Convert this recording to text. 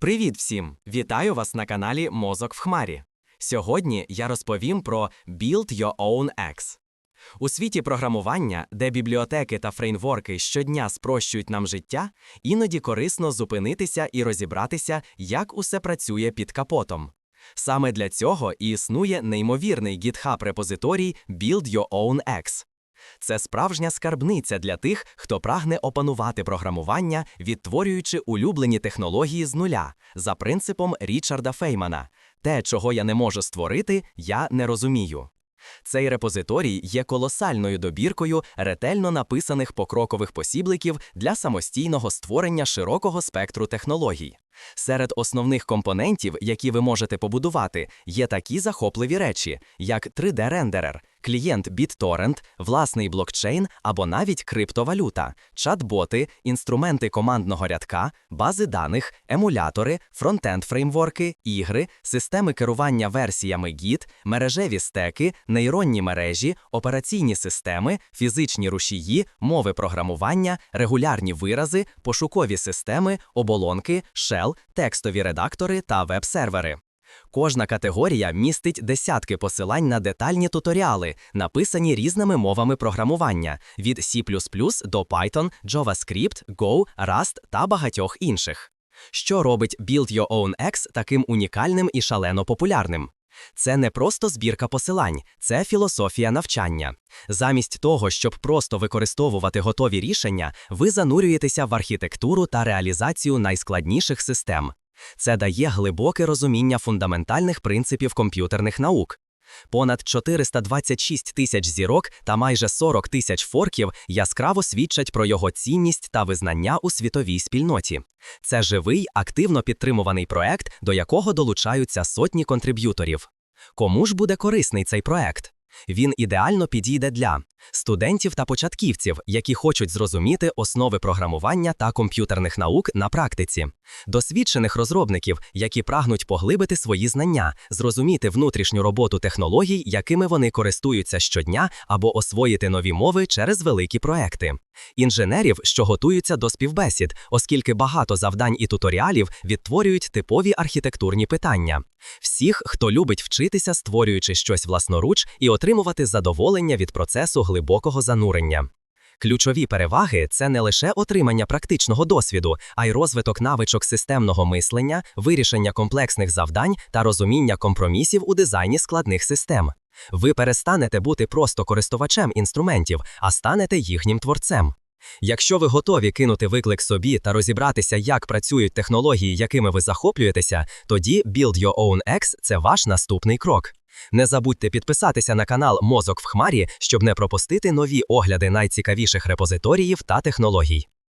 Привіт всім! Вітаю вас на каналі Мозок в Хмарі. Сьогодні я розповім про Build Your Own X. У світі програмування, де бібліотеки та фреймворки щодня спрощують нам життя, іноді корисно зупинитися і розібратися, як усе працює під капотом. Саме для цього і існує неймовірний GitHub репозиторій Build Your Own X. Це справжня скарбниця для тих, хто прагне опанувати програмування, відтворюючи улюблені технології з нуля за принципом Річарда Феймана. Те, чого я не можу створити, я не розумію. Цей репозиторій є колосальною добіркою ретельно написаних покрокових посібликів для самостійного створення широкого спектру технологій. Серед основних компонентів, які ви можете побудувати, є такі захопливі речі, як 3D-рендерер, клієнт BitTorrent, власний блокчейн або навіть криптовалюта, чат-боти, інструменти командного рядка, бази даних, емулятори, фронтенд-фреймворки, ігри, системи керування версіями Git, мережеві стеки, нейронні мережі, операційні системи, фізичні рушії, мови програмування, регулярні вирази, пошукові системи, оболонки, shell, текстові редактори та веб-сервери. Кожна категорія містить десятки посилань на детальні туторіали, написані різними мовами програмування від C++ до Python, JavaScript, Go, Rust та багатьох інших. Що робить Build Your Own X таким унікальним і шалено популярним? Це не просто збірка посилань, це філософія навчання. Замість того, щоб просто використовувати готові рішення, ви занурюєтеся в архітектуру та реалізацію найскладніших систем. Це дає глибоке розуміння фундаментальних принципів комп'ютерних наук. Понад 426 тисяч зірок та майже 40 тисяч форків яскраво свідчать про його цінність та визнання у світовій спільноті. Це живий, активно підтримуваний проект, до якого долучаються сотні контриб'юторів. Кому ж буде корисний цей проект? Він ідеально підійде для студентів та початківців, які хочуть зрозуміти основи програмування та комп'ютерних наук на практиці, досвідчених розробників, які прагнуть поглибити свої знання, зрозуміти внутрішню роботу технологій, якими вони користуються щодня, або освоїти нові мови через великі проекти, інженерів, що готуються до співбесід, оскільки багато завдань і туторіалів відтворюють типові архітектурні питання. Всіх, хто любить вчитися, створюючи щось власноруч і отримувати задоволення від процесу глибокого занурення. Ключові переваги це не лише отримання практичного досвіду, а й розвиток навичок системного мислення, вирішення комплексних завдань та розуміння компромісів у дизайні складних систем. Ви перестанете бути просто користувачем інструментів, а станете їхнім творцем. Якщо ви готові кинути виклик собі та розібратися, як працюють технології, якими ви захоплюєтеся, тоді Build Your Own X – це ваш наступний крок. Не забудьте підписатися на канал Мозок в Хмарі, щоб не пропустити нові огляди найцікавіших репозиторіїв та технологій.